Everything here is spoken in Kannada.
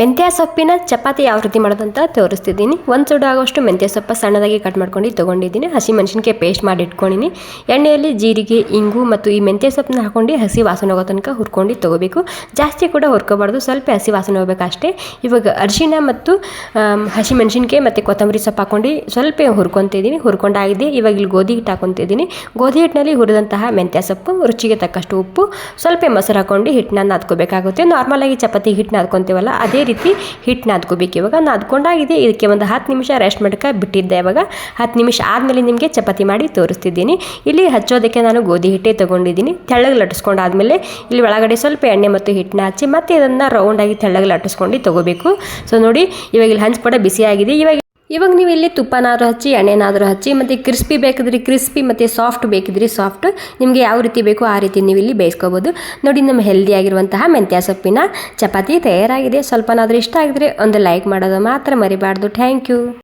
ಮೆಂತ್ಯ ಸೊಪ್ಪಿನ ಚಪಾತಿ ಯಾವ ರೀತಿ ಮಾಡೋದಂತ ತೋರಿಸ್ತಿದ್ದೀನಿ. ಒಂದು ಸುಡು ಆಗೋಷ್ಟು ಮೆಂತ್ಯ ಸೊಪ್ಪ ಸಣ್ಣದಾಗಿ ಕಟ್ ಮಾಡ್ಕೊಂಡು ತೊಗೊಂಡಿದ್ದೀನಿ. ಹಸಿ ಮೆಣಸಿನ್ಕಾಯಿ ಪೇಸ್ಟ್ ಮಾಡಿ ಇಟ್ಕೊಂಡಿನಿ. ಎಣ್ಣೆಯಲ್ಲಿ ಜೀರಿಗೆ, ಇಂಗು ಮತ್ತು ಈ ಮೆಂತ್ಯ ಸೊಪ್ಪನ್ನ ಹಾಕೊಂಡು ಹಸಿ ವಾಸನೆ ಹೋಗೋ ತನಕ ಹುರ್ಕೊಂಡು ತೊಗೋಬೇಕು. ಜಾಸ್ತಿ ಕೂಡ ಹುರ್ಕೋಬಾರ್ದು. ಸ್ವಲ್ಪ ಹಸಿ ವಾಸನೆ ಹೋಗಬೇಕು ಅಷ್ಟೇ. ಇವಾಗ ಅರಿಶಿನ ಮತ್ತು ಹಸಿ ಮೆಣಸಿನ್ಕಾಯಿ ಮತ್ತು ಕೊತ್ತಂಬರಿ ಸೊಪ್ಪು ಹಾಕೊಂಡು ಸ್ವಲ್ಪ ಹುರ್ಕೊತಿದ್ದೀನಿ ಹುರ್ಕೊಂಡಾಗಿದೆ. ಇವಾಗ ಇಲ್ಲಿ ಗೋಧಿ ಹಿಟ್ಟು ಹಾಕೊತಿದ್ದೀನಿ ಗೋಧಿ ಹಿಟ್ಟಿನಲ್ಲಿ ಹುರಿದಂತಹ ಮೆಂತ್ಯ ಸೊಪ್ಪು, ರುಚಿಗೆ ತಕ್ಕಷ್ಟು ಉಪ್ಪು, ಸ್ವಲ್ಪ ಮೊಸರು ಹಾಕೊಂಡು ಹಿಟ್ಟನ್ನ ನಾದ್ಕೋಬೇಕಾಗುತ್ತೆ. ನಾರ್ಮಲಾಗಿ ಚಪಾತಿ ಹಿಟ್ಟು ನಾದ್ಕೊತೀವಲ್ಲ, ಅದೇ ರೀತಿ ಹಿಟ್ಟು ನಾದ್ಕೋಬೇಕು. ಇವಾಗ ನಾದ್ಕೊಂಡಾಗಿದೆ. ಇದಕ್ಕೆ ಒಂದು ಹತ್ತು ನಿಮಿಷ ರೆಸ್ಟ್ ಮಾಡಕ ಬಿಟ್ಟಿದ್ದೆ ಇವಾಗ. ಹತ್ತು ನಿಮಿಷ ಆದಮೇಲೆ ನಿಮಗೆ ಚಪಾತಿ ಮಾಡಿ ತೋರಿಸ್ತಿದ್ದೀನಿ. ಇಲ್ಲಿ ಹಚ್ಚೋದಕ್ಕೆ ನಾನು ಗೋಧಿ ಹಿಟ್ಟೆ ತೊಗೊಂಡಿದ್ದೀನಿ. ತೆಳ್ಳಗೆ ಲಟ್ಟಿಸ್ಕೊಂಡಾದ್ಮೇಲೆ ಇಲ್ಲಿ ಒಳಗಡೆ ಸ್ವಲ್ಪ ಎಣ್ಣೆ ಮತ್ತು ಹಿಟ್ಟನ್ನ ಹಚ್ಚಿ ಮತ್ತೆ ಇದನ್ನು ರೌಂಡಾಗಿ ತೆಳ್ಳಗೆ ಲಟ್ಟಿಸ್ಕೊಂಡು ತೊಗೋಬೇಕು. ಸೊ ನೋಡಿ, ಇವಾಗ ಇಲ್ಲಿ ಹಂಚು ಕೂಡ ಬಿಸಿಯಾಗಿದೆ. ಇವಾಗ ಇವಾಗ ನೀವು ಇಲ್ಲಿ ತುಪ್ಪನಾದರೂ ಹಚ್ಚಿ, ಎಣ್ಣೆನಾದರೂ ಹಚ್ಚಿ, ಮತ್ತು ಕ್ರಿಸ್ಪಿ ಬೇಕಿದ್ರೆ ಕ್ರಿಸ್ಪಿ ಮತ್ತು ಸಾಫ್ಟ್ ಬೇಕಿದ್ರೆ ಸಾಫ್ಟ್ ನಿಮಗೆ ಯಾವ ರೀತಿ ಬೇಕೋ ಆ ರೀತಿ ನೀವು ಇಲ್ಲಿ ಬೇಯಿಸ್ಕೋಬೋದು. ನೋಡಿ, ನಮ್ಮ ಹೆಲ್ದಿಯಾಗಿರುವಂತಹ ಮೆಂತ್ಯ ಸೊಪ್ಪಿನ ಚಪಾತಿ ತಯಾರಾಗಿದೆ. ಸ್ವಲ್ಪನಾದರೂ ಇಷ್ಟ ಆಗಿದ್ರೆ ಒಂದು ಲೈಕ್ ಮಾಡೋದು ಮಾತ್ರ ಮರಿಬಾರ್ದು. Thank you